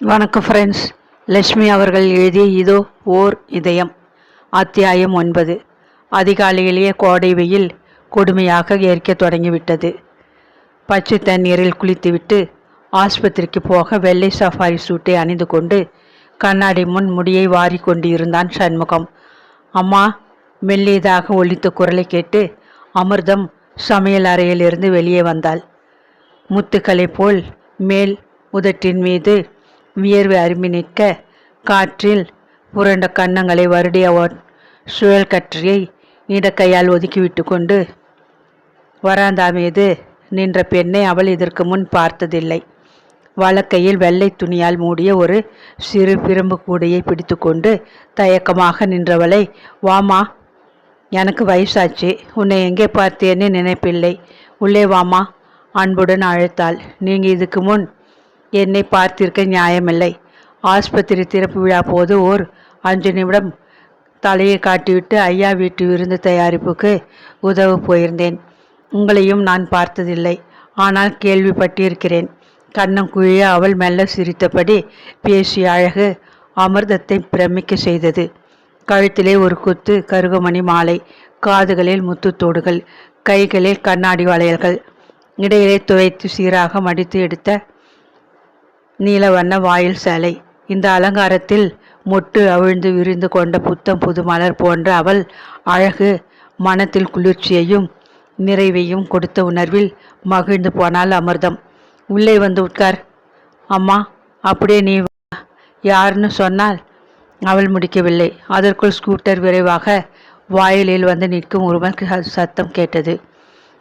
வணக்கம் ஃப்ரெண்ட்ஸ் லட்சுமி அவர்கள் எழுதிய இதோ ஓர் இதயம். அத்தியாயம் ஒன்பது. அதிகாலையிலேயே கோடை வெயில் கொடுமையாக ஏற்க தொடங்கிவிட்டது. பச்சை தண்ணீரில் குளித்துவிட்டு ஆஸ்பத்திரிக்கு போக வெள்ளை சஃபாரி சூட்டை அணிந்து கொண்டு கண்ணாடி முன் முடியை வாரி கொண்டு இருந்தான் சண்முகம். அம்மா மெல்லியதாக ஒலித்த குரலை கேட்டு அமிர்தம் சமையல் அறையிலிருந்து வெளியே வந்தாள். முத்துக்களை போல் மேல் உதட்டின் மீது வியர்வை அரும்பி நிற்க காற்றில் புரண்ட கன்னங்களை வருடிய சுழல் கற்றியை இடக்கையால் ஒதுக்கிவிட்டு கொண்டு வராந்தா மீது நின்ற பெண்ணை அவள் இதற்கு முன் பார்த்ததில்லை. வழக்கையில் வெள்ளை துணியால் மூடிய ஒரு சிறு பிரம்பு கூடையை பிடித்துக்கொண்டு தயக்கமாக நின்றவளை வாமா எனக்கு வயசாச்சு. உன்னை எங்கே பார்த்தேன்னு நினைப்பில்லை. உள்ளே வாமா அன்புடன் அழைத்தாள். நீங்கள் இதுக்கு முன் என்னை பார்த்திருக்க நியாயமில்லை. ஆஸ்பத்திரி திறப்பு விழா போது ஓர் அஞ்சு நிமிடம் தலையை காட்டிவிட்டு ஐயா வீட்டு விருந்து தயாரிப்புக்கு உதவ போயிருந்தேன். உங்களையும் நான் பார்த்ததில்லை. ஆனால் கேள்விப்பட்டிருக்கிறேன். கண்ணம் குழிய அவள் மெல்ல சிரித்தபடி பேசிய அழகு அமிர்தத்தை பிரமிக்க செய்தது. கழுத்திலே ஒரு குத்து கருகமணி மாலை காதுகளில் முத்துத்தோடுகள் கைகளில் கண்ணாடி வளையல்கள் இடையிலே துவைத்து சீராக மடித்து எடுத்த நீல வண்ண வாயில் சேலை. இந்த அலங்காரத்தில் மொட்டு அவிழ்ந்து விரிந்து கொண்ட புத்தம் புது மலர் போன்ற அவள் அழகு மனத்தில் குளிர்ச்சியையும் நிறைவையும் கொடுத்த உணர்வில் மகிழ்ந்து போனால் அமிர்தம். உள்ளே வந்து உட்கார். அம்மா அப்படியே நீ வா. யாருன்னு சொன்னால் அவள் முடிக்கவில்லை. அதற்குள் ஸ்கூட்டர் விரைவாக வாயிலில் வந்து நிற்கும் ஒருவன் ச- சத்தம் கேட்டது.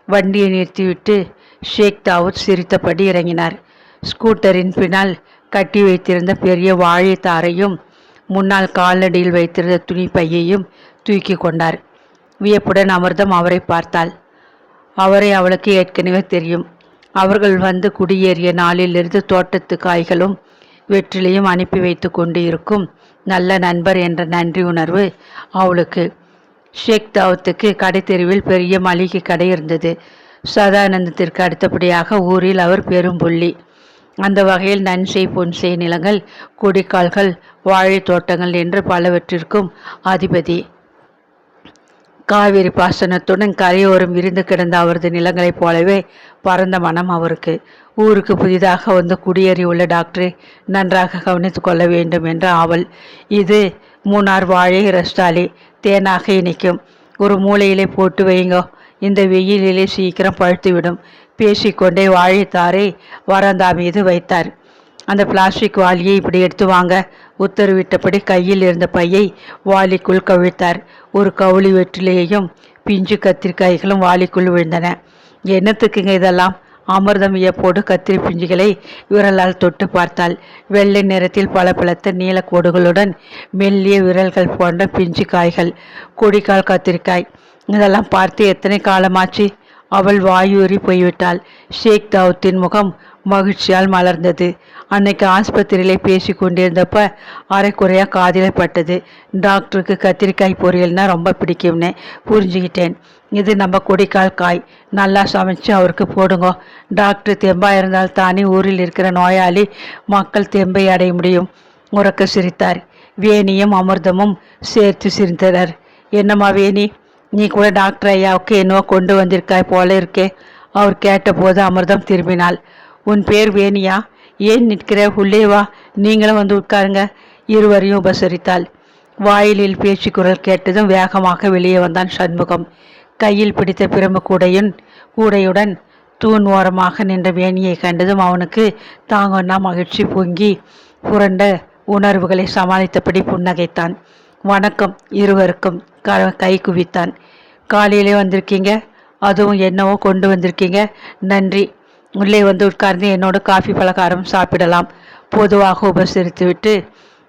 வண்டியை நிறுத்திவிட்டு ஷேக் தாவூத் சிரித்தபடி இறங்கினார். ஸ்கூட்டரின் பின்னால் கட்டி வைத்திருந்த பெரிய வாழைத்தாரையும் முன்னால் கால்நடியில் வைத்திருந்த துணி பையையும் தூக்கி கொண்டார். வியப்புடன் அமிர்தம் அவரை பார்த்தாள். அவரை அவளுக்கு ஏற்கனவே தெரியும். அவர்கள் வந்து குடியேறிய நாளிலிருந்து தோட்டத்து காய்களும் வெற்றிலையும் அனுப்பி வைத்து கொண்டு இருக்கும் நல்ல நண்பர் என்ற நன்றி உணர்வு அவளுக்கு. ஷேக் தாவத்துக்கு கடை தெருவில் பெரிய மளிகை கடை இருந்தது. சதானந்தத்திற்கு அடுத்தபடியாக ஊரில் அவர் பெரும் புள்ளி. அந்த வகையில் நன்செய் பொன்செய் நிலங்கள் கொடிக்கால்கள் வாழைத் தோட்டங்கள் என்று பலவற்றிற்கும் அதிபதி. காவிரி பாசனத்துடன் கரையோரம் விரிந்து கிடந்த அவரது நிலங்களைப் போலவே பரந்த மனம் அவருக்கு. ஊருக்கு புதிதாக வந்து குடியேறியுள்ள டாக்டரை நன்றாக கவனித்து கொள்ள வேண்டும் என்ற ஆவல். இது மூணார் வாழை ரஸ்டாலி தேனாக இனிக்கும் ஒரு மூலையிலே போட்டு வையுங்கோ. இந்த வெயிலிலே சீக்கிரம் பழுத்துவிடும். பேசிக்கொண்டே வாழைத்தாரை வராந்தா மீது வைத்தார். அந்த பிளாஸ்டிக் வாளியை இப்படி எடுத்து வாங்க உத்தரவிட்டபடி கையில் இருந்த பையை வாளிக்குள் கவிழ்த்தார். ஒரு கவுளி வெற்றிலையையும் பிஞ்சு கத்திரிக்காய்களும் வாளிக்குள் விழுந்தன. என்னத்துக்குங்க இதெல்லாம்? அமிர்தம் வியப்போடு கத்திரி பிஞ்சுகளை விரலால் தொட்டு பார்த்தாள். வெள்ளை நிறத்தில் பளபளத்த நீலக்கோடுகளுடன் மெல்லிய விரல்கள் போன்ற பிஞ்சு காய்கள் கொடிக்கால் கத்திரிக்காய். இதெல்லாம் பார்த்து எத்தனை காலமாச்சு? அவள் வாயூறி போய்விட்டாள். ஷேக் தாவூத்தின் முகம் மகிழ்ச்சியால் மலர்ந்தது. அன்னைக்கு ஆஸ்பத்திரியிலே பேசி கொண்டிருந்தப்ப அரைக்குறையாக காதில் பட்டது. டாக்டருக்கு கத்திரிக்காய் பொரியல்னால் ரொம்ப பிடிக்கும்னு புரிஞ்சுக்கிட்டேன். இது நம்ம கொடிக்கால் காய். நல்லா சமைச்சு அவருக்கு போடுங்க. டாக்டர் தெம்பாக இருந்தால் தானே ஊரில் இருக்கிற நோயாளி மக்கள் தெம்பை அடைய முடியும். உறக்க சிரித்தார். வேணியும் அமிர்தமும் சேர்த்து சிரித்தனர். என்னம்மா வேணி? நீ கூட டாக்டர் ஐயாவுக்கு என்னவோ கொண்டு வந்திருக்காய் போல இருக்கே. அவர் கேட்டபோது அமிர்தம் திரும்பினாள். உன் பேர் வேணியா? ஏன் நிற்கிற? உள்ளே வா. நீங்களும் வந்து உட்காருங்க. இருவரையும் உபசரித்தாள். வாயிலில் பேச்சு குரல் கேட்டதும் வேகமாக வெளியே வந்தான் சண்முகம். கையில் பிடித்த பிரம்பு கூடையுன் கூடையுடன் தூண் ஓரமாக நின்ற வேணியை கண்டதும் அவனுக்கு தாங்கன்னா மகிழ்ச்சி பொங்கி புரண்ட உணர்வுகளை சமாளித்தபடி புன்னகைத்தான். வணக்கம் இருவருக்கும். க கை குவித்தான். காலையிலே வந்திருக்கீங்க. அதுவும் என்னவோ கொண்டு வந்திருக்கீங்க. நன்றி. உள்ளே வந்து உட்கார்ந்து என்னோட காஃபி பலகாரம் சாப்பிடலாம். பொதுவாக உபசரித்துவிட்டு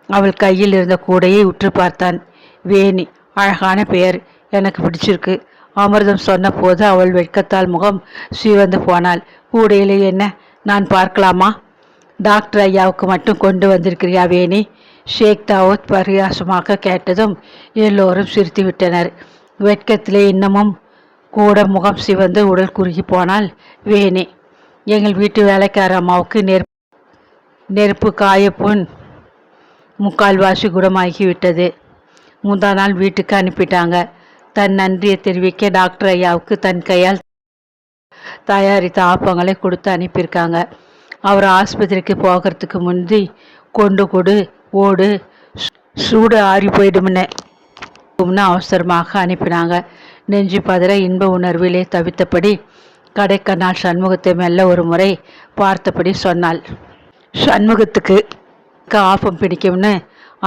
அவள் கையில் இருந்த கூடையை உற்று பார்த்தான். வேணி அழகான பெயர். எனக்கு பிடிச்சிருக்கு. அமிர்தம் சொன்னபோது அவள் வெட்கத்தால் முகம் சீவந்து போனாள். கூடையிலே என்ன? நான் பார்க்கலாமா? டாக்டர் ஐயாவுக்கு மட்டும் கொண்டு வந்திருக்கிறியா வேணி? ஷேக் தாவூத் பரியாசமாக கேட்டதும் எல்லோரும் சிரித்து விட்டனர். வெட்கத்திலே இன்னமும் கூட முகம் சிவந்து உடல் குறுகி போனால் வேணே. எங்கள் வீட்டு வேலைக்கார அம்மாவுக்கு நெருப்பு நெருப்பு காயப்புண் முக்கால்வாசி குணமாகிவிட்டது. முந்தா நாள் வீட்டுக்கு அனுப்பிட்டாங்க. தன் நன்றியை தெரிவிக்க டாக்டர் ஐயாவுக்கு தன் கையால் தயாரித்த ஆப்பங்களை கொடுத்து அனுப்பியிருக்காங்க. அவர் ஆஸ்பத்திரிக்கு போகிறதுக்கு முந்தி கொண்டு கொடு ஓடு சூடு ஆறி போயிடுமுன்னே ன்னு அவசரமாக அனுப்பினாங்க. நெஞ்சு பதற இன்ப உணர்விலே தவித்தபடி கடைக்கண்ணால் சண்முகத்தை மெல்ல ஒரு முறை பார்த்தபடி சொன்னாள். சண்முகத்துக்கு ஆப்பம் பிடிக்கும்னு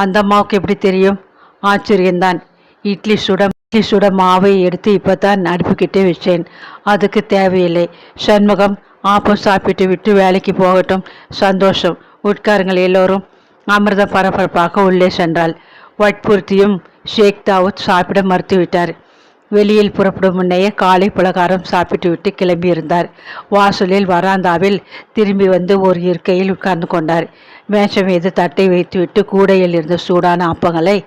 அந்த அம்மாவுக்கு எப்படி தெரியும்? ஆச்சரியம்தான் இட்லி சுட இட்லி சுட மாவை எடுத்து இப்போ தான் அடுப்புக்கிட்டே வச்சேன். அதுக்கு தேவையில்லை. சண்முகம் ஆப்பம் சாப்பிட்டு விட்டு வேலைக்கு போகட்டும். சந்தோஷம். உட்காருங்கள் எல்லோரும். அமிர்தம் பரபரப்பாக உள்ளே சென்றாள். வற்புறுத்தியும் ஷேக் தாவூத் சாப்பிட மறுத்துவிட்டார். வெளியில் புறப்படும் முன்னையே காலை பலகாரம் சாப்பிட்டு விட்டு கிளம்பியிருந்தார். வாசலில் வராந்தாவில் திரும்பி வந்து ஒரு இருக்கையில் உட்கார்ந்து கொண்டார். மேசை மீது தட்டை வைத்துவிட்டு கூடையில் இருந்த சூடான அப்பங்களை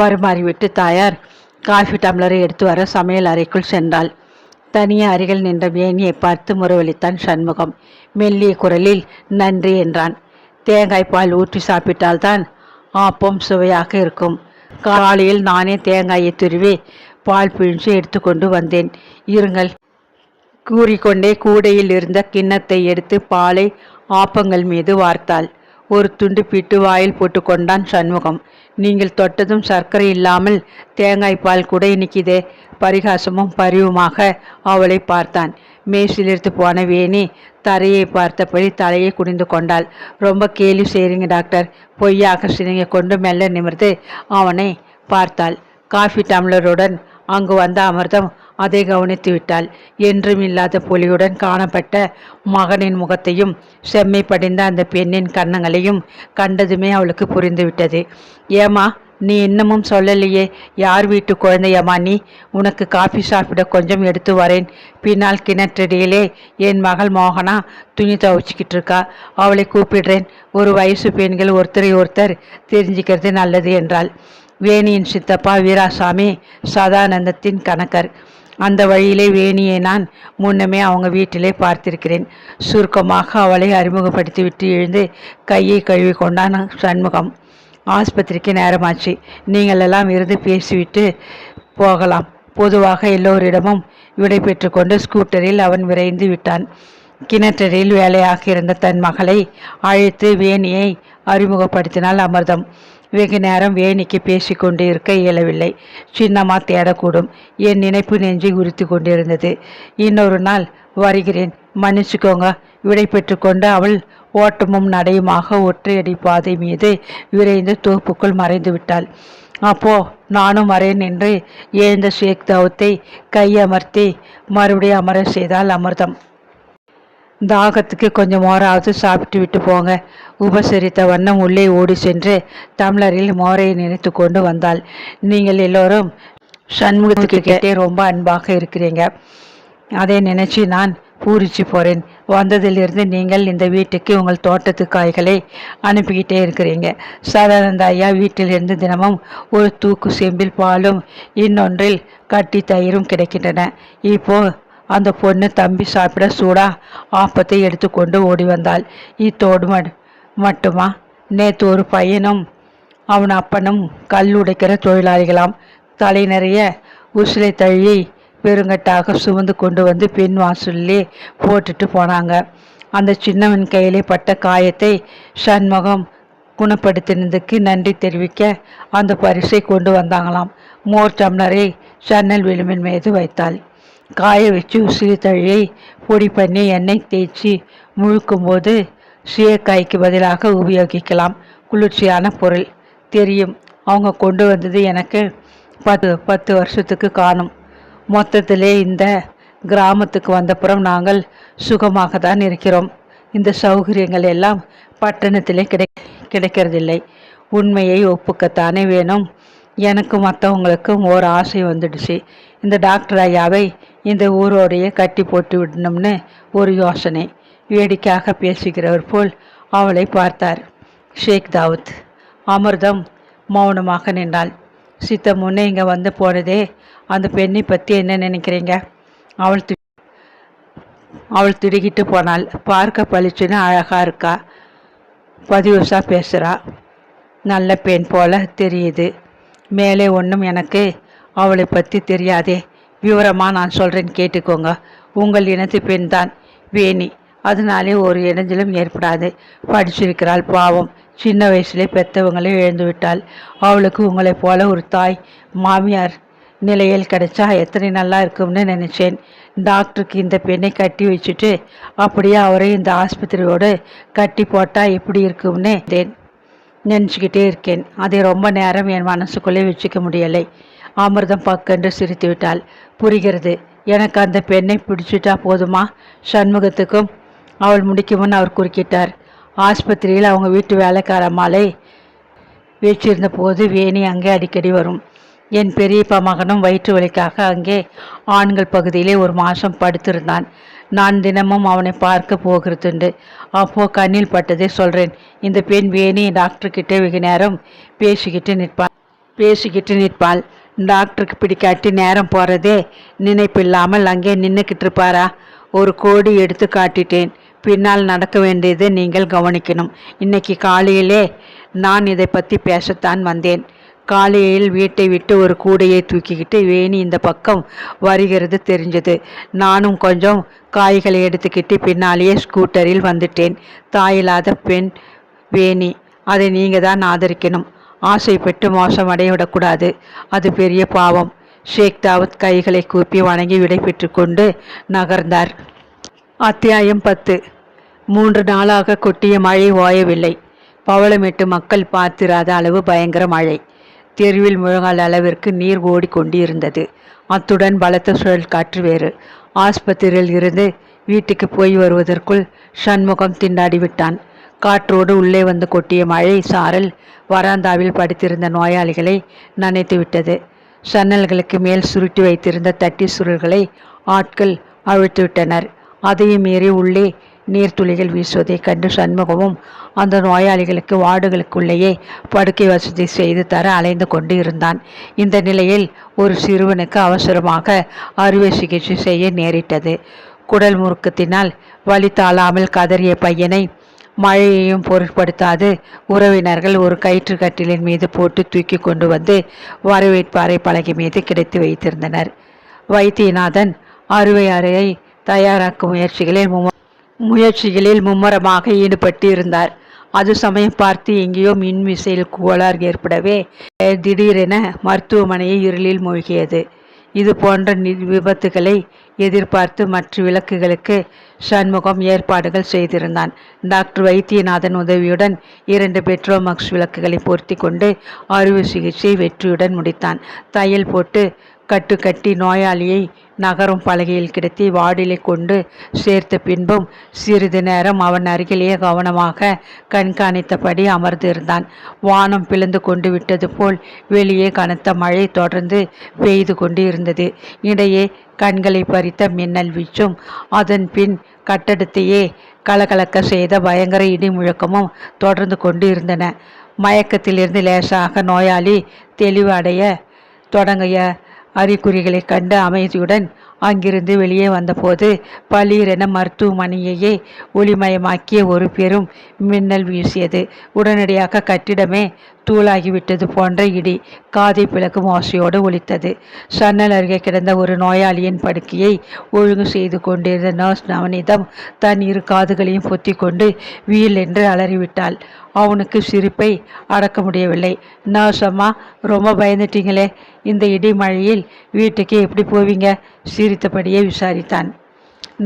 பரிமாறிவிட்டு தாயார் காஃபி டம்ளரை எடுத்து வர சமையல் அறைக்குள் சென்றாள். தனியே அருகில் நின்ற வேணியை பார்த்து முறவளித்தான் சண்முகம். மெல்லிய குரலில் நன்றி என்றான். தேங்காய் பால் ஊற்றி சாப்பிட்டால்தான் ஆப்பம் சுவையாக இருக்கும். காலையில் நானே தேங்காயை துருவி பால் பிழிஞ்சு எடுத்துக்கொண்டு வந்தேன். இருங்கள். கூறிக்கொண்டே கூடையில் இருந்த கிண்ணத்தை எடுத்து பாலை ஆப்பங்கள் மீது வார்த்தாள். ஒரு துண்டு பிட்டு வாயில் போட்டுக்கொண்டான் சண்முகம். நீங்கள் தொட்டதும் சர்க்கரை இல்லாமல் தேங்காய் பால் கூட இனிக்குதே. பரிகாசமும் பரிவுமாக அவளை பார்த்தான். மேசிலிருந்து போன வேணி தரையை பார்த்தபடி தலையை குனிந்து கொண்டாள். ரொம்ப கேலி செய்றீங்க டாக்டர். பொய்யாக சிரிங்க கொண்டு மெல்ல நிமிர்ந்து அவனை பார்த்தாள். காஃபி டம்ளருடன் அங்கு வந்த அமிர்தம் அதை கவனித்து விட்டாள். என்றும் இல்லாத பொலியுடன் காணப்பட்ட மகனின் முகத்தையும் செம்மை படிந்த அந்த பெண்ணின் கன்னங்களையும் கண்டதுமே அவளுக்கு புரிந்துவிட்டது. ஏமா நீ இன்னமும் சொல்லலையே. யார் வீட்டு குழந்தையம்மா நீ? உனக்கு காஃபி சாப்பிட கொஞ்சம் எடுத்து வரேன். பின்னால் கிணற்றடியிலே என் மகள் மோகனா துணி துவைச்சிக்கிட்டு இருக்கா. அவளை கூப்பிடுறேன். ஒரு வயசு பெண்கள் ஒருத்தரை ஒருத்தர் தெரிஞ்சுக்கிறது நல்லது என்றாள். வேணியின் சித்தப்பா வீராசாமி சதானந்தத்தின் கணக்கர். அந்த வழியிலே வேணியை நான் முன்னமே அவங்க வீட்டிலே பார்த்திருக்கிறேன். சுருக்கமாக அவளை அறிமுகப்படுத்திவிட்டு எழுந்து கையை கழுவி கொண்டான் சண்முகம். ஆஸ்பத்திரிக்கு நேரமாச்சு. நீங்கள் எல்லாம் இருந்து பேசிவிட்டு போகலாம். பொதுவாக எல்லோரிடமும் விடை பெற்றுக்கொண்டு ஸ்கூட்டரில் அவன் விரைந்து விட்டான். கிணற்றடியில் வேலையாக இருந்த தன் மகளை அழைத்து வேணியை அறிமுகப்படுத்தினாள் அமிர்தம். வெகு நேரம் வேணிக்கு பேசிக்கொண்டு இருக்க இயலவில்லை. சின்னம்மா தேடக்கூடும். என் நினைப்பு நெஞ்சை உறுத்தி கொண்டிருந்தது. இன்னொரு நாள் வருகிறேன். மன்னிச்சுக்கோங்க. விடை பெற்றுக்கொண்டு அவள் ஓட்டமும் நடையுமாக ஒற்றையடி பாதை மீது விரைந்து தோப்புக்குள் மறைந்து விட்டாள் அப்போ நானும் வரேன் என்று எழுந்த ஷேக் தவுத்தை கையமர்த்தி மறுபடியும் அமர செய்தாள் அமிர்தம். தாகத்துக்கு கொஞ்சம் மோராவது சாப்பிட்டு விட்டு போங்க. உபசரித்த வண்ணம் உள்ளே ஓடி சென்று டம்ளரில் மோரை நினைத்து கொண்டு வந்தாள். நீங்கள் எல்லோரும் சண்முகத்துக்கு கிட்டே ரொம்ப அன்பாக இருக்கிறீங்க. அதை நினைச்சு நான் பூரிச்சு போறேன். வந்ததிலிருந்து நீங்கள் இந்த வீட்டுக்கு உங்கள் தோட்டத்து காய்களை அனுப்பிக்கிட்டே இருக்கிறீங்க. சதானந்த ஐயா வீட்டிலிருந்து தினமும் ஒரு தூக்கு செம்பில் பாலும் இன்னொன்றில் கட்டி தயிரும் கிடைக்கின்றன. இப்போ அந்த பொண்ணு தம்பி சாப்பிட சூடா ஆப்பத்தை எடுத்துக்கொண்டு ஓடி வந்தாள். இத்தோடு மட்டுமா? நேற்று ஒரு பையனும் அவன் அப்பனும் கல் உடைக்கிற தொழிலாளிகளாம். தலை நிறைய உசிலை தள்ளி பெருங்கட்டாக சுமந்து கொண்டு வந்து பெண் வாசல்லே போட்டுட்டு போனாங்க. அந்த சின்னவன் கையிலே பட்ட காயத்தை சண்முகம் குணப்படுத்தினதுக்கு நன்றி தெரிவிக்க அந்த பரிசை கொண்டு வந்தாங்களாம். மோர் டம்ளரை சன்னல் விளிம்பின் மீது வைத்தாள். காய வச்சு உசிறு தழியை பொடி பண்ணி எண்ணெய் தேய்ச்சி முழுக்கும்போது சீயக்காய்க்கு பதிலாக உபயோகிக்கலாம். குளிர்ச்சியான பொருள். தெரியும். அவங்க கொண்டு வந்தது எனக்கு பத்து பத்து வருஷத்துக்கு காணும். மொத்தத்திலே இந்த கிராமத்துக்கு வந்தப்புறம் நாங்கள் சுகமாக தான் இருக்கிறோம். இந்த சௌகரியங்கள் எல்லாம் பட்டணத்திலே கிடை கிடைக்கிறதில்லை. உண்மையை ஒப்புக்கத்தானே வேணும். எனக்கு மற்றவங்களுக்கும் ஓர் ஆசை வந்துடுச்சு. இந்த டாக்டர் ஐயாவை இந்த ஊரோடையே கட்டி போட்டு விடணும்னு ஒரு யோசனை. வேடிக்கையாக பேசுகிறவர் போல் அவளை பார்த்தார். ஷேக் தாவூத் அமிர்தம் மௌனமாக நின்றாள். சித்த முன்னே இங்கே வந்து போனதே அந்த பெண்ணை பற்றி என்ன நினைக்கிறீங்க? அவள் தி- அவள் திடுக்கிட்டு போனாள். பார்க்க பளிச்சுன்னு அழகாக இருக்கா? பதிவுசாக பேசுகிறா நல்ல பெண் போல தெரியுது. மேலே ஒன்றும் எனக்கு அவளை பற்றி தெரியாதே. விவரமாக நான் சொல்கிறேன் கேட்டுக்கோங்க. உங்கள் இனத்து பெண் தான் வேணி. அதனாலே ஒரு இடைஞ்சலும் ஏற்படாது. படிச்சிருக்கிறாள் பாவம். சின்ன வயசுலே பெற்றவங்களே இழந்து விட்டாள் அவளுக்கு உங்களைப் போல ஒரு தாய் மாமியார் நிலையில் கிடைச்சா எத்தனை நல்லா இருக்கும்னு நினச்சேன். டாக்டருக்கு இந்த பெண்ணை கட்டி வச்சுட்டு அப்படியே அவரை இந்த ஆஸ்பத்திரியோடு கட்டி போட்டால் எப்படி இருக்கும்னு தேன் நினச்சிக்கிட்டே இருக்கேன். அதை ரொம்ப நேரம் என் மனசுக்குள்ளே வச்சுக்க முடியலை. அமிர்தம் பக்கென்று சிரித்து விட்டாள். புரிகிறது. எனக்கு அந்த பெண்ணை பிடிச்சிட்டா போதுமா? சண்முகத்துக்கும் அவள் முடிக்குமுன்னு அவர் குறுக்கிட்டார். ஆஸ்பத்திரியில் அவங்க வீட்டு வேலைக்கார மாலை வச்சிருந்த போது வேணி அங்கே அடிக்கடி வரும். என் பெரியப்பா மகனும் வயிற்று வலிக்காக அங்கே ஆண்கள் பகுதியிலே ஒரு மாதம் படுத்திருந்தான். நான் தினமும் அவனை பார்க்க போகிறதுண்டு. அப்போ கண்ணில் பட்டதே சொல்கிறேன் இந்த பெண் வேணி டாக்டர்கிட்ட வெகு நேரம் பேசிக்கிட்டு நிற்பாள். பேசிக்கிட்டு நிற்பாள். டாக்டருக்கு பிடிக்காட்டி நேரம் போகிறதே நினைப்பில்லாமல் அங்கே நின்றுக்கிட்டு இருப்பாரா ஒரு கோடி எடுத்து காட்டிட்டேன். பின்னால் நடக்க வேண்டியது நீங்கள் கவனிக்கணும். இன்னைக்கு காலையிலே நான் இதை பற்றி பேசத்தான் வந்தேன். காலையில் வீட்டை விட்டு ஒரு கூடையை தூக்கிக்கிட்டு வேணி இந்த பக்கம் வருகிறது தெரிஞ்சது. நானும் கொஞ்சம் காய்களை எடுத்துக்கிட்டு பின்னாலேயே ஸ்கூட்டரில் வந்துட்டேன். தாயில்லாத பெண் வேணி அதை நீங்கள் தான் ஆதரிக்கணும். ஆசைப்பட்டு மோசமடைய விடக்கூடாது அது பெரிய பாவம். ஷேக் தாவத் கைகளை கூப்பி வணங்கி விடைபெற்று கொண்டு நகர்ந்தார். அத்தியாயம் பத்து. மூன்று நாளாக கொட்டிய மழை ஓயவில்லை. பவளமிட்டு மக்கள் பார்த்திராத அளவு பயங்கர மழை. தெருவில் முழங்கால் அளவிற்கு நீர் ஓடிக்கொண்டிருந்தது அத்துடன் பலத்த சுழல் காற்று வேறு. ஆஸ்பத்திரியில் இருந்து வீட்டுக்கு போய் வருவதற்குள் சண்முகம் திண்டாடி விட்டான். காற்றோடு உள்ளே வந்து கொட்டிய மழை சாரல் வராந்தாவில் படுத்திருந்த நோயாளிகளை நனைத்து விட்டது. சன்னல்களுக்கு மேல் சுருட்டி வைத்திருந்த தட்டி சுருள்களை ஆட்கள் அவிழ்த்து விட்டனர் அதையும் மீறி உள்ளே நீர்த்துளிகள் வீசுவதைக் கண்டு சண்முகமும் அந்த நோயாளிகளுக்கு வார்டுகளுக்குள்ளேயே படுக்கை வசதி செய்து தர அலைந்து கொண்டு இருந்தான். இந்த நிலையில் ஒரு சிறுவனுக்கு அவசரமாக அறுவை சிகிச்சை செய்ய நேரிட்டது. குடல் முறுக்கத்தினால் வழி தாழாமல் கதறிய பையனை மழையையும் பொருட்படுத்தாது உறவினர்கள் ஒரு கயிற்று கட்டிலின் மீது போட்டு தூக்கி கொண்டு வந்து வரவேற்பாறை பலகை மீது கிடைத்து வைத்திருந்தனர். வைத்தியநாதன் அறுவை அறையை தயாராக்கும் முயற்சிகளில் முயற்சிகளில் மும்முரமாக ஈடுபட்டு இருந்தார் அது சமயம் பார்த்து எங்கேயோ மின்விசையில் கோளாறு ஏற்படவே திடீரென மருத்துவமனையை இருளில் மூழ்கியது. இது போன்ற விபத்துகளை எதிர்பார்த்து மற்ற விளக்குகளுக்கு சண்முகம் ஏற்பாடுகள் செய்திருந்தான். டாக்டர் வைத்தியநாதன் உதவியுடன் இரண்டு பெட்ரோமாக்ஸ் விளக்குகளை பொருத்தி கொண்டு அறுவை சிகிச்சை வெற்றியுடன் முடித்தான். தையல் போட்டு கட்டுக்கட்டி நோயாளியை நகரும் பலகையில் கிடத்தி வாடிலை கொண்டு சேர்த்த பின்பும் சிறிது நேரம் அவன் அருகிலேயே கவனமாக கண்காணித்தபடி அமர்ந்திருந்தான் வானம் பிளந்து கொண்டு விட்டது போல் வெளியே கனத்த மழை தொடர்ந்து பெய்து கொண்டு இருந்தது. இடையே கண்களை பறித்த மின்னல் வீச்சும் அதன் பின் கட்டடத்தையே கலகலக்க செய்த பயங்கர இடி முழக்கமும் தொடர்ந்து கொண்டு இருந்தன. மயக்கத்திலிருந்து லேசாக நோயாளி தெளிவடைய தொடங்கிய அறிகுறிகளை கண்ட அமைதியுடன் அங்கிருந்து வெளியே வந்தபோது பளீரென மருத்துவமனையையே ஒளிமயமாக்கிய ஒரு பெரும் மின்னல் வீசியது. உடனடியாக கட்டிடமே தூளாகிவிட்டது போன்ற இடி காதை பிளக்கும் ஓசையோடு ஒலித்தது. சன்னல் அருகே கிடந்த ஒரு நோயாளியின் படுக்கையை ஒழுங்கு செய்து கொண்டிருந்த நர்ஸ் நவனிதம் தன் இரு காதுகளையும் பொத்தி கொண்டு வீல் என்று அலறிவிட்டாள். அவனுக்கு சிரிப்பை அடக்க முடியவில்லை. நர்ஸ் ரொம்ப பயந்துட்டீங்களே. இந்த இடி மழையில் வீட்டுக்கு எப்படி போவீங்க? சிரித்தபடியே விசாரித்தான்.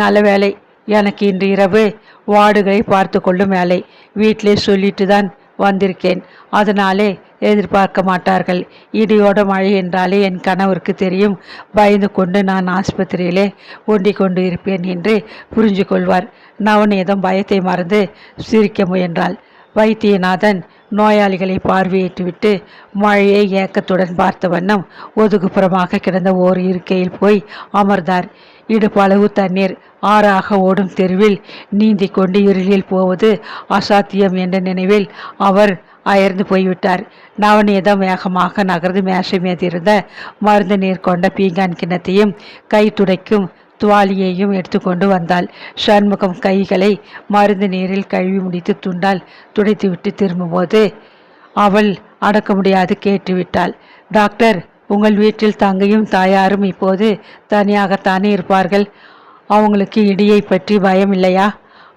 நல்ல வேலை. எனக்கு இன்று இரவு வார்டுகளை பார்த்து கொள்ளும் வேலை. வீட்டிலே சொல்லிட்டு தான் வந்திருக்கேன். அதனாலே எதிர்பார்க்க மாட்டார்கள். இடியோட மழை என்றாலே என் கணவருக்கு தெரியும். பயந்து கொண்டு நான் ஆஸ்பத்திரியிலே ஒண்டிக் கொண்டு இருப்பேன் என்று புரிஞ்சு கொள்வார். நவநீதம் பயத்தை மறந்து சிரிக்க முயன்றாள். வைத்தியநாதன் நோயாளிகளை பார்வையிட்டுவிட்டு மழையை ஏக்கத்துடன் பார்த்த வண்ணம் ஒதுக்குப்புறமாக கிடந்த ஓர் இருக்கையில் போய் அமர்ந்தார். இடுப்பளவு தண்ணீர் ஆறாக ஓடும் தெருவில் நீந்தி கொண்டு இருளில் போவது அசாத்தியம் என்ற நினைவில் அவர் அயர்ந்து போய்விட்டார். நவநீதம் வேகமாக நகர்ந்து மேசை மீதிருந்த மருந்து நீர் கொண்ட பீங்கான் கிண்ணத்தையும் கை துடைக்கும் துவாலியையும் எடுத்துக்கொண்டு வந்தாள். ஷண்முகம் கைகளை மருந்து நீரில் கழுவி முடித்து துண்டால் துடைத்துவிட்டு திரும்பும்போது அவள் அடக்க முடியாது கேட்டுவிட்டாள் டாக்டர் உங்கள் வீட்டில் தங்கையும் தாயாரும் இப்போது தனியாகத்தானே இருப்பார்கள்? அவங்களுக்கு இடியை பற்றி பயம் இல்லையா?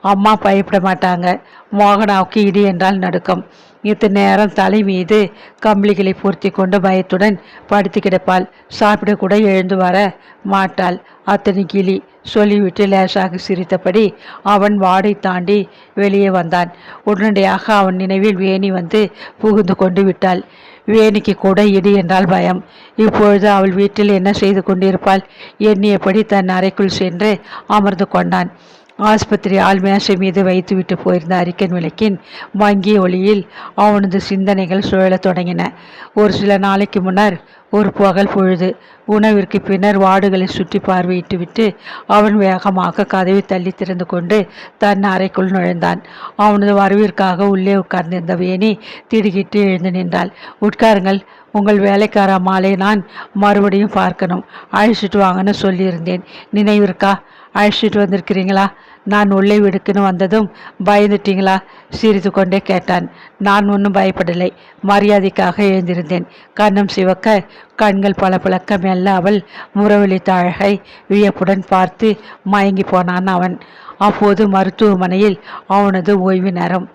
அம்மா பயப்பட மாட்டாங்க. மோகனாவுக்கு இடி என்றால் நடுக்கம். இத்தனை நேரம் தலை மீது கம்பளிகளை பொருத்தி கொண்டு பயத்துடன் படுத்து கிடப்பாள். சாப்பிட கூட எழுந்து வர மாட்டாள். அத்தனை கிளி சொல்லிவிட்டு லேசாக சிரித்தபடி அவன் வாடை தாண்டி வெளியே வந்தான். உடனடியாக அவன் நினைவில் வேணி வந்து புகுந்து கொண்டு விட்டாள். வேணிக்கு கூட இடி என்றால் பயம். இப்பொழுது அவள் வீட்டில் என்ன செய்து கொண்டிருப்பாள்? எண்ணியபடி தன் அறைக்குள் சென்று அமர்ந்து கொண்டான்? ஆஸ்பத்திரி ஆள்மேசை மீது வைத்துவிட்டு போயிருந்த அரிக்கன் விளக்கின் மங்கிய ஒளியில் அவனது சிந்தனைகள் சுழலத் தொடங்கின. ஒரு சில நாளைக்கு முன்னர் ஒரு புகழ் பொழுது உணவிற்கு பின்னர் வார்டுகளை சுற்றி பார்வையிட்டுவிட்டு அவன் வேகமாக கதவை தள்ளி திறந்து கொண்டு தன் அறைக்குள் நுழைந்தான். அவனது வரவிற்காக உள்ளே உட்கார்ந்திருந்த வேணி திடுக்கிட்டு எழுந்து நின்றாள். உட்காருங்கள் உங்கள் வேலைக்கார மாலை நான் மறுபடியும் பார்க்கணும். அழைச்சிட்டு வாங்கன்னு சொல்லியிருந்தேன். நினைவிருக்கா? அழைச்சிட்டு வந்திருக்கிறீங்களா? நான் உள்ளே விடுக்குன்னு வந்ததும் பயந்துட்டீங்களா? சிரித்து கொண்டே கேட்டான். நான் ஒன்றும் பயப்படலை. மரியாதைக்காக எழுந்திருந்தேன். கண்ணம் சிவக்க கண்கள் பல பழக்க மெல்ல அவள் முறவழித்த அழகை வியப்புடன் பார்த்து மயங்கி போனான் அவன். அப்போது மருத்துவமனையில் அவனது ஓய்வு நேரம்.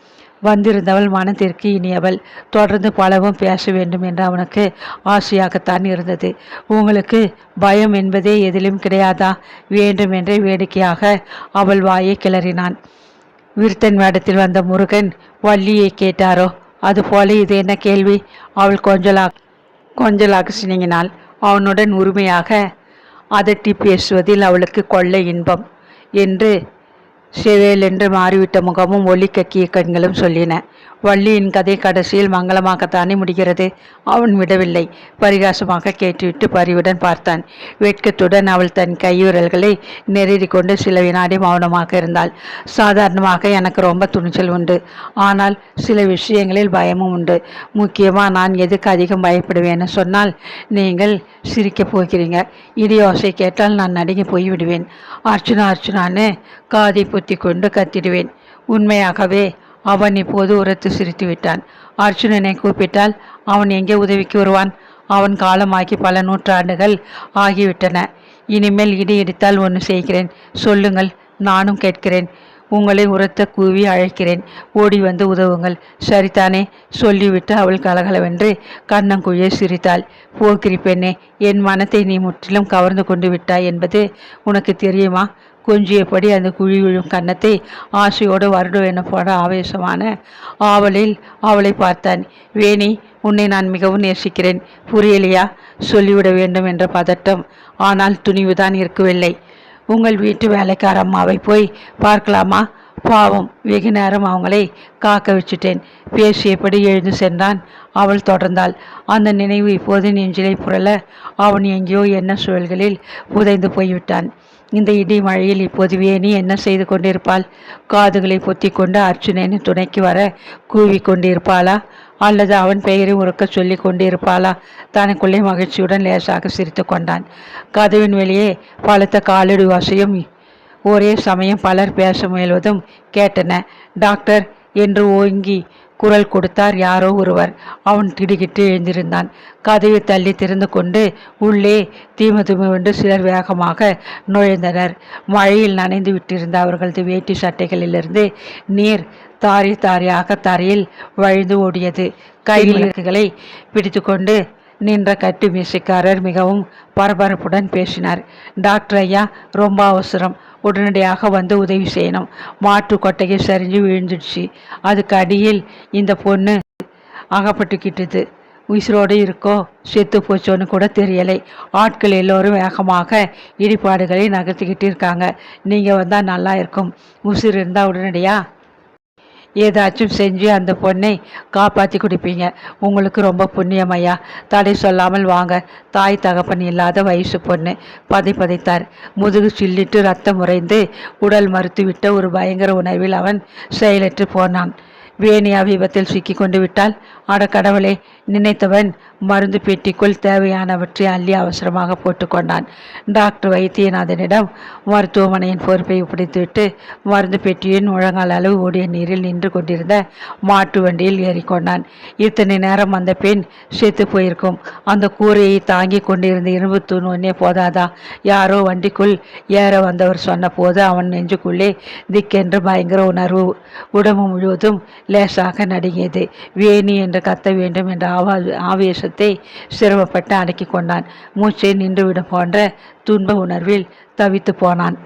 வந்திருந்தவள் மனத்திற்கு இனியவள். தொடர்ந்து பலவும் பேச வேண்டும் என்று அவனுக்கு ஆசையாகத்தான் இருந்தது. உங்களுக்கு பயம் என்பதே எதிலும் கிடையாதா? வேண்டுமென்றே வேடிக்கையாக அவள் வாயை கிளறினான். விருத்தன் வேடத்தில் வந்த முருகன் வள்ளியை கேட்டாரோ? அதுபோல இது என்ன கேள்வி? அவள் கொஞ்சலாக கொஞ்சலாக சினிங்கினாள் அவனுடன் உரிமையாக அதட்டி பேசுவதில் அவளுக்கு கொள்ளை இன்பம் என்று செவேலென்று மாறிவிட்ட முகமும் ஒளி கக்கிய கண்களும் சொல்லின. வள்ளியின் கதை கடைசியில் மங்களமாகத்தானே முடிகிறது. அவன் விடவில்லை. பரிகாசமாக கேட்டுவிட்டு பரிவுடன் பார்த்தான். வெட்கத்துடன் அவள் தன் கையுறல்களை நெருடி கொண்டு சில வினாடி மௌனமாக இருந்தாள். சாதாரணமாக எனக்கு ரொம்ப துணிச்சல் உண்டு. ஆனால் சில விஷயங்களில் பயமும் உண்டு. முக்கியமாக நான் எதுக்கு அதிகம் பயப்படுவேன்னு சொன்னால் நீங்கள் சிரிக்கப் போகிறீங்க. இடியோசை கேட்டால் நான் நடுங்கி போய்விடுவேன். அர்ச்சுனா அர்ச்சனான்னு காதை புத்தி கொண்டு கத்திடுவேன். உண்மையாகவே அவன் இப்போது உரத்து சிரித்து விட்டான் அர்ஜுனனை கூப்பிட்டால் அவன் எங்கே உதவிக்கு வருவான்? அவன் காலமாகி பல நூற்றாண்டுகள் ஆகிவிட்டன. இனிமேல் இடி இடித்தால் ஒன்று செய்கிறேன். சொல்லுங்கள் நானும் கேட்கிறேன். உங்களை உரத்த கூவி அழைக்கிறேன். ஓடி வந்து உதவுங்கள். சரிதானே? சொல்லிவிட்டு அவள் கலகலவென்று கண்ணங்குழியை சிரித்தாள். போக்கிரி பெண்ணே என் மனத்தை நீ முற்றிலும் கவர்ந்து கொண்டு விட்டாய் என்பது உனக்கு தெரியுமா? கொஞ்சியபடி அந்த குழி விழும் கன்னத்தை ஆசையோடு வருடுவென போட ஆவேசமான ஆவலில் அவளை பார்த்தான். வேணி உன்னை நான் மிகவும் நேசிக்கிறேன். புரியலையா? சொல்லிவிட வேண்டும் என்ற பதட்டம். ஆனால் துணிவுதான் இருக்கவில்லை. உங்கள் வீட்டு வேலைக்கார அம்மாவை போய் பார்க்கலாமா? பாவம் வெகு நேரம் அவங்களை காக்க வச்சுட்டேன். பேசியபடி எழுந்து சென்றான் அவள் தொடர்ந்தாள். அந்த நினைவு இப்போது நெஞ்சிலை புரள அவன் எங்கேயோ என்ன சூழல்களில் புதைந்து போய்விட்டான். இந்த இடி மழையில் இப்போது வேணி என்ன செய்து கொண்டிருப்பாள்? காதுகளை பொத்தி கொண்டு அர்ஜுனனின் துணைக்கு வர கூவி கொண்டிருப்பாளா? அல்லது அவன் பெயரை உறக்க சொல்லி கொண்டிருப்பாளா? தனக்குள்ளே மகிழ்ச்சியுடன் லேசாக சிரித்து கொண்டான். கதவின் வெளியே பலத்த காலடி வாசையும் ஒரே சமயம் பலர் பேச முயல்வதும் கேட்டன. டாக்டர் என்று ஓங்கி குரல் கொடுத்தார் யாரோ ஒருவர். அவன் திடுகிட்டு எழுந்திருந்தான். கதவை தள்ளி திறந்து கொண்டு உள்ளே தீமதுமென்று சிலர் வேகமாக நுழைந்தனர். மழையில் நனைந்து விட்டிருந்த அவர்களது வேட்டி சட்டைகளிலிருந்து நீர் தாரி தாரியாக தரையில் வழிந்து ஓடியது. கைவிளக்குகளை பிடித்துக்கொண்டு நின்ற கட்டு மீசைக்காரர் மிகவும் பரபரப்புடன் பேசினார். டாக்டர் ஐயா ரொம்ப அவசரம். உடனடியாக வந்து உதவி செய்யணும். மாட்டு கொட்டையை சரிஞ்சு விழுந்துடுச்சு. அதுக்கு அடியில் இந்த பொண்ணு அகப்பட்டுக்கிட்டது. உயிரோடு இருக்கோ செத்து போச்சோன்னு கூட தெரியலை. ஆட்கள் எல்லோரும் வேகமாக இடிபாடுகளை நகர்த்திக்கிட்டு இருக்காங்க. நீங்கள் வந்தால் நல்லா இருக்கும். உசுறு இருந்தால் உடனடியாக ஏதாச்சும் செஞ்சு அந்த பொண்ணை காப்பாற்றி கொடுப்பீங்க. உங்களுக்கு ரொம்ப புண்ணியமையா தடை சொல்லாமல் வாங்க. தாய் தகப்பன் இல்லாத வயசு பொண்ணு. பதை பதைத்தார். முதுகு சில்லிட்டு ரத்தம் உறைந்து உடல் மறுத்துவிட்ட ஒரு பயங்கர உணர்வில் அவன் செயலற்று போனான். வேணியா விபத்தில் சிக்கி கொண்டு விட்டால் அடக்கடவுளே நினைத்தவன் மருந்து பெட்டிக்குள் தேவையானவற்றை அள்ளி அவசரமாக போட்டுக்கொண்டான் டாக்டர் வைத்தியநாதனிடம் மருத்துவமனையின் பொறுப்பை ஒப்படைத்துவிட்டு மருந்து பெட்டியின் முழங்கால் அளவு ஓடிய நீரில் நின்று கொண்டிருந்த மாட்டு வண்டியில் ஏறிக்கொண்டான் இத்தனை நேரம் அந்த பெண் செத்து போயிருக்கும். அந்த கூரையை தாங்கி கொண்டிருந்த இரும்பு தூண் ஒன்னே போதாதா யாரோ வண்டிக்குள் ஏற வந்தவர் சொன்னபோது அவன் நெஞ்சுக்குள்ளே திக்கென்று பயங்கர உணர்வு. உடம்பு முழுவதும் லேசாக நடுங்கியது. வேணி என்று கத்த வேண்டும் என்ற ஆவா ஆவேசத்தை சிரமப்பட்டு அடக்கி கொண்டான். மூச்சை நின்றுவிடும் போன்ற துன்ப உணர்வில் தவித்து போனான்.